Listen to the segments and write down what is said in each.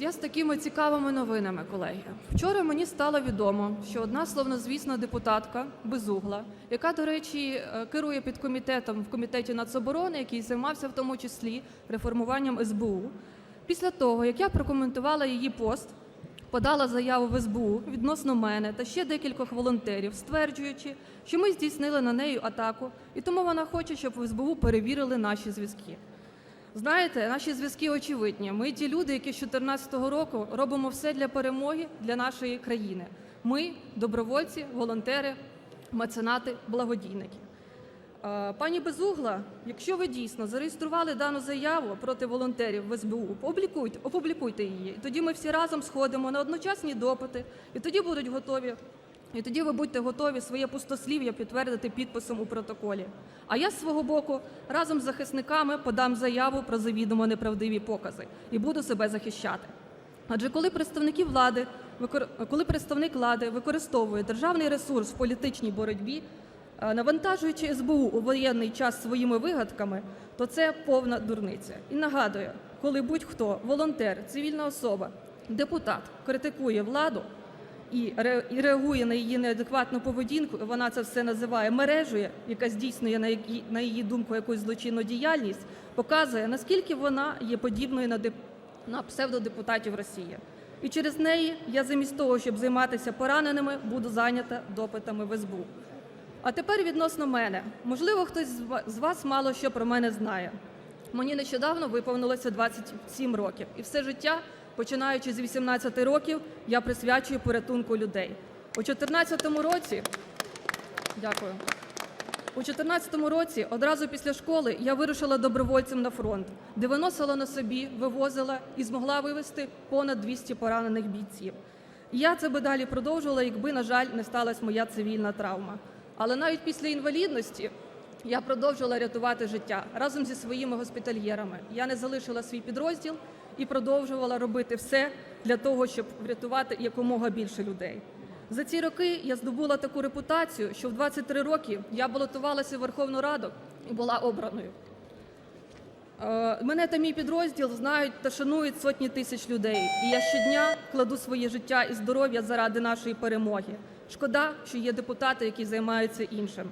Я з такими цікавими новинами, колеги. Вчора мені стало відомо, що одна словнозвісна депутатка Безугла, яка, до речі, е, керує підкомітетом в комітеті нацоборони, який займався в тому числі реформуванням СБУ, після того, як я прокоментувала її пост, подала заяву в СБУ відносно мене та ще декількох волонтерів, стверджуючи, що ми здійснили на неї атаку, і тому вона хоче, щоб в СБУ перевірили наші зв'язки. Знаєте, наші зв'язки очевидні. Ми ті люди, які з 2014 року робимо все для перемоги для нашої країни. Ми добровольці, волонтери, меценати, благодійники. Е, Пані Безугла, якщо ви дійсно зареєстрували дану заяву проти волонтерів в СБУ, опублікуйте, опублікуйте її. І тоді ми всі разом сходимо на одночасні допити, і тоді будуть готові. І тоді ви будьте готові своє пустослів'я підтвердити підписом у протоколі. А я з свого боку разом з захисниками подам заяву про завідомо неправдиві покази і буду себе захищати. Адже коли представники влади, коли представник влади використовує державний ресурс в політичній боротьбі, е, навантажуючи СБУ у воєнний час своїми вигадками, то це повна дурниця. І нагадую, коли будь-хто волонтер, цивільна особа, депутат критикує владу і реагує на її неадекватну поведінку, вона це все називає мережею, яка здійснює на її, думку якусь злочинну діяльність, показує, наскільки вона є подібною на, деп... на псевдодепутатів Росії. І через неї я замість того, щоб займатися пораненими, буду зайнята допитами в СБУ. А тепер відносно мене. Можливо, хтось з вас мало що про мене знає. Мені нещодавно виповнилося 27 років, і все життя, починаючи з 18 років, я присвячую порятунку людей. У 2014 році, дякую. У 2014 році, одразу після школи, я вирушила добровольцем на фронт, де виносила на собі, вивозила і змогла вивезти понад 200 поранених бійців. І я це би далі продовжувала, якби, на жаль, не сталася моя цивільна травма. Але навіть після інвалідності я продовжила рятувати життя разом зі своїми госпітальєрами. Я не залишила свій підрозділ і продовжувала робити все для того, щоб врятувати якомога більше людей. За ці роки я здобула таку репутацію, що в 23 роки я балотувалася в Верховну Раду і була обраною. Е, Мене та мій підрозділ знають та шанують сотні тисяч людей, і я щодня кладу своє життя і здоров'я заради нашої перемоги. Шкода, що є депутати, які займаються іншим.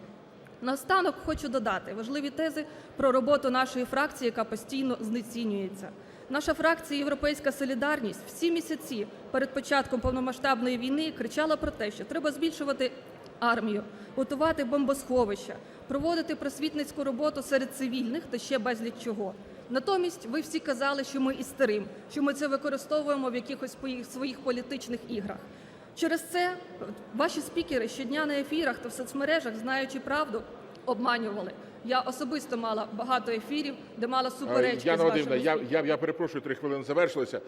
Наостанок хочу додати важливі тези про роботу нашої фракції, яка постійно знецінюється. Наша фракція Європейська Солідарність всі місяці перед початком повномасштабної війни кричала про те, що треба збільшувати армію, готувати бомбосховища, проводити просвітницьку роботу серед цивільних та ще безліч чого. Натомість ви всі казали, що ми із старим, що ми це використовуємо в якихось своїх політичних іграх. Через це ваші спікери щодня на ефірах та в соцмережах, знаючи правду, обманювали. Я особисто мала багато ефірів, де мала суперечки Яна з Вадимівна, я, я, я перепрошую, три хвилини завершилися.